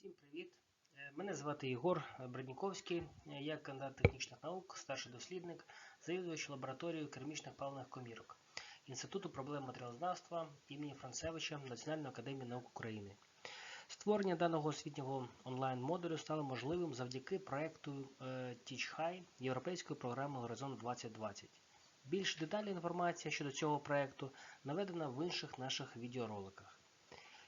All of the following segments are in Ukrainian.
Всім привіт! Е, Мене звати Єгор Бредніковський. Е, Я кандидат технічних наук, старший дослідник, завідувач лабораторією керамічних паливних комірок Інституту проблем матеріалознавства імені Францевича Національної академії наук України. Створення даного освітнього онлайн-модулю стало можливим завдяки проєкту е, Teach High Європейської програми Горизонт 2020. Більш детальна інформація щодо цього проєкту наведена в інших наших відеороликах.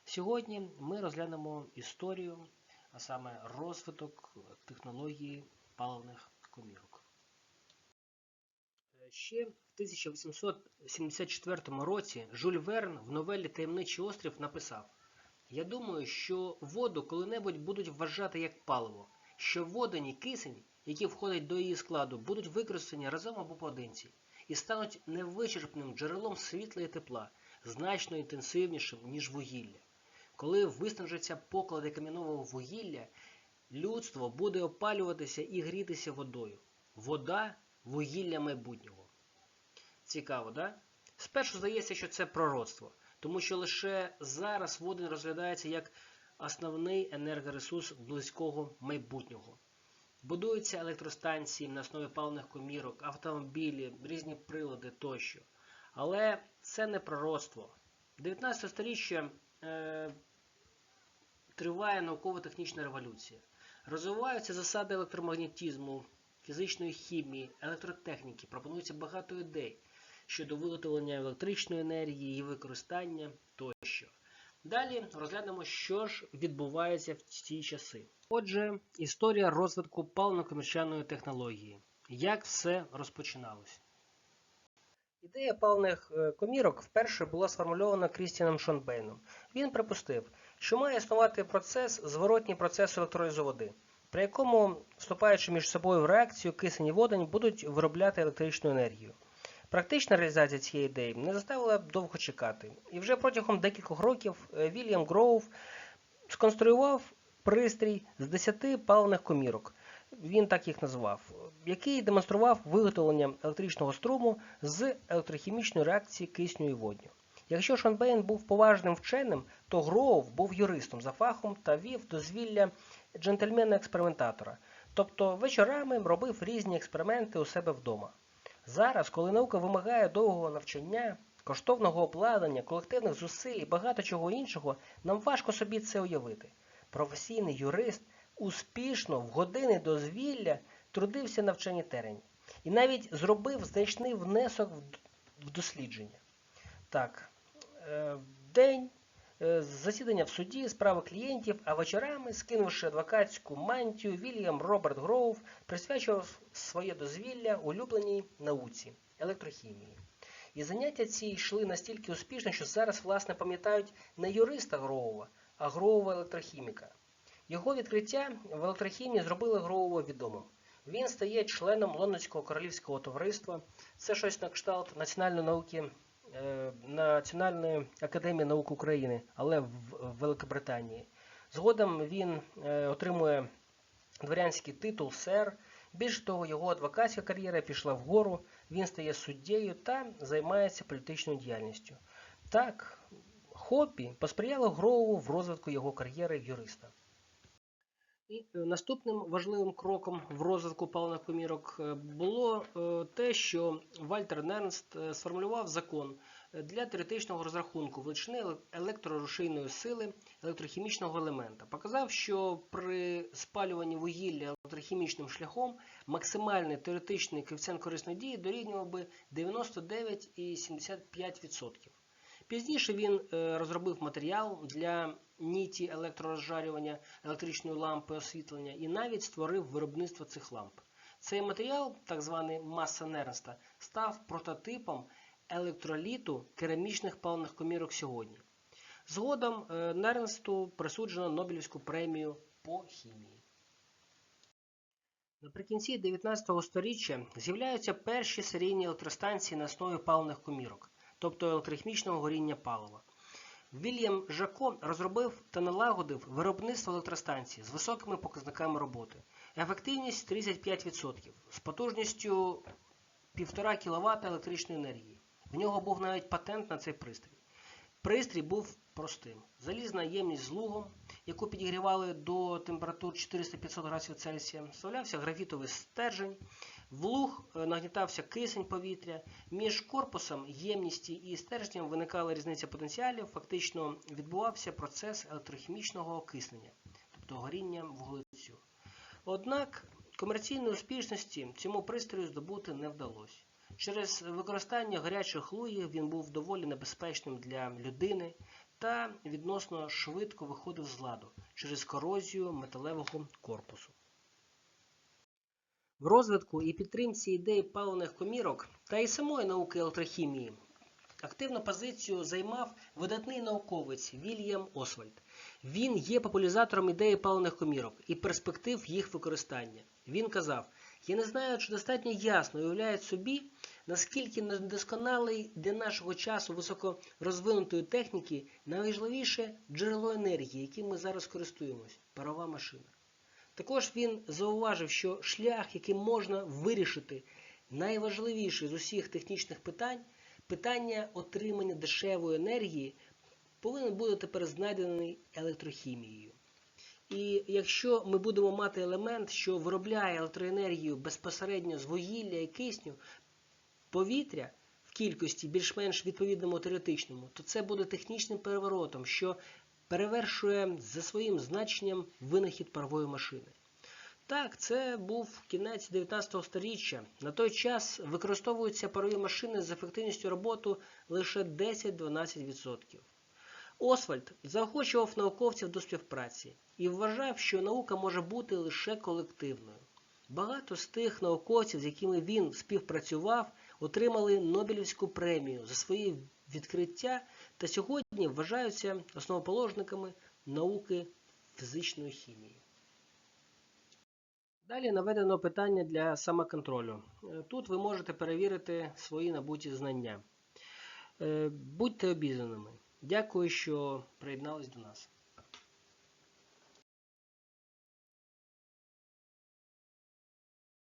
Сьогодні ми розглянемо історію, а саме розвиток технології паливних комірок. Е, Ще в 1874 році Жюль Верн в новелі Таємничий острів написав: Я думаю, що воду коли-небудь будуть вважати як паливо, що водані кисень, які входять до її складу, будуть використані разом або поодинці і стануть невичерпним джерелом світла і тепла, значно інтенсивнішим, ніж вугілля. Коли виснажаться поклади кам'яного вугілля, людство буде опалюватися і грітися водою. Вода вугілля майбутнього. Цікаво, да? Спершу здається, що це пророцтво, тому що лише зараз водень розглядається як основний енергоресурс близького майбутнього. Будуються електростанції на основі паливних комірок, автомобілі, різні прилади тощо. Але це не пророцтво. 19 століття е, триває науково-технічна революція. Розвиваються засади електромагнетизму, фізичної хімії, електротехніки. Пропонується багато ідей щодо виготовлення електричної енергії, її використання тощо. Далі розглянемо, що ж відбувається в ці часи. Отже, історія розвитку паливно-комірчаної технології. Як все розпочиналось? Ідея паливних е, комірок вперше була сформульована Крістіаном Шонбейном. Він припустив, що має існувати процес, зворотній процес електролізу води, при якому, вступаючи між собою в реакцію, кисень і водень будуть виробляти електричну енергію. Практична реалізація цієї ідеї не заставила довго чекати, і вже протягом декількох років е, Вільям Гроув сконструював пристрій з 10 паливних комірок, він так їх назвав, який демонстрував виготовлення електричного струму з електрохімічної реакції кисню і водню. Якщо Шонбейн був поважним вченим, то Гроув був юристом за фахом та вів дозвілля джентльмена-експериментатора, тобто вечорами робив різні експерименти у себе вдома. Зараз, коли наука вимагає довгого навчання, коштовного обладнання, колективних зусиль і багато чого іншого, нам важко собі це уявити. Професійний юрист успішно в години дозвілля трудився на вченні терені і навіть зробив значний внесок в дослідження. Так, е, день е, засідання в суді, справи клієнтів, а вечорами, скинувши адвокатську мантію, Вільям Роберт Гроув присвячував своє дозвілля улюбленій науці електрохімії. І заняття ці йшли настільки успішно, що зараз, власне, пам'ятають не юриста Гроува, а Гроува електрохіміка. Його відкриття в електрохімії зробили Гроува відомим. Він стає членом Лондонського королівського товариства. Це щось на кшталт національної науки Національної академії наук України, але в Великобританії. Згодом він е, отримує дворянський титул сер. Більше того, його адвокатська кар'єра пішла вгору, він стає суддєю та займається політичною діяльністю. Так, хобі посприяло Гроуву в розвитку його кар'єри юриста. І е, наступним важливим кроком в розвитку паливних комірок е, було е, те, що Вальтер Нернст сформулював закон для теоретичного розрахунку величини еле- електрорушійної сили електрохімічного елемента. Показав, що при спалюванні вугілля електрохімічним шляхом максимальний теоретичний коефіцієнт корисної дії дорівнював би 99,75%. Пізніше він е, розробив матеріал для ніті електророзжарювання електричної лампи освітлення і навіть створив виробництво цих ламп. Цей матеріал, так званий маса Нернста, став прототипом електроліту керамічних паливних комірок сьогодні. Згодом е, Нернсту присуджено Нобелівську премію по хімії. Наприкінці 19 століття з'являються перші серійні електростанції на основі паливних комірок, тобто електрохімічного горіння палива. Вільям Жако розробив та налагодив виробництво електростанцій з високими показниками роботи. Ефективність 35% з потужністю 1,5 кВт електричної енергії. В нього був навіть патент на цей пристрій. Пристрій був простим: залізна ємність з лугом, яку підігрівали до температур 400-500 градусів Цельсія, вставлявся графітовий стержень, в е, нагнітався кисень повітря. Між корпусом, ємністі і стержнем виникала різниця потенціалів, фактично відбувався процес електрохімічного окиснення, тобто горіння вуглецю. Однак комерційної успішності цьому пристрою здобути не вдалося. Через використання гарячих лугів він був доволі небезпечним для людини та відносно швидко виходив з ладу через корозію металевого корпусу. В розвитку і підтримці ідеї паливних комірок та і самої науки електрохімії активну позицію займав видатний науковець Вільям Освальд. Він є популяризатором ідеї паливних комірок і перспектив їх використання. Він казав: Я не знаю, чи достатньо ясно уявляють собі, наскільки недосконалий для нашого часу високорозвинутої техніки найважливіше джерело енергії, яким ми зараз користуємось парова машина. Також він зауважив, що шлях, яким можна вирішити найважливіше з усіх технічних питань, питання отримання дешевої енергії, повинен бути тепер знайдений електрохімією. І якщо ми будемо мати елемент, що виробляє електроенергію безпосередньо з вугілля і кисню, повітря в кількості більш-менш відповідному теоретичному, то це буде технічним переворотом, що перевершує за своїм значенням винахід парової машини. Так, це був кінець 19 століття. На той час використовуються парові машини з ефективністю роботи лише 10-12%. Освальд заохочував науковців до співпраці і вважав, що наука може бути лише колективною. Багато з тих науковців, з якими він співпрацював, отримали Нобелівську премію за свої відкриття та сьогодні вважаються основоположниками науки фізичної хімії. Далі наведено питання для самоконтролю. Е, Тут ви можете перевірити свої набуті знання. Е, Будьте обізнаними. Дякую, що приєднались до нас.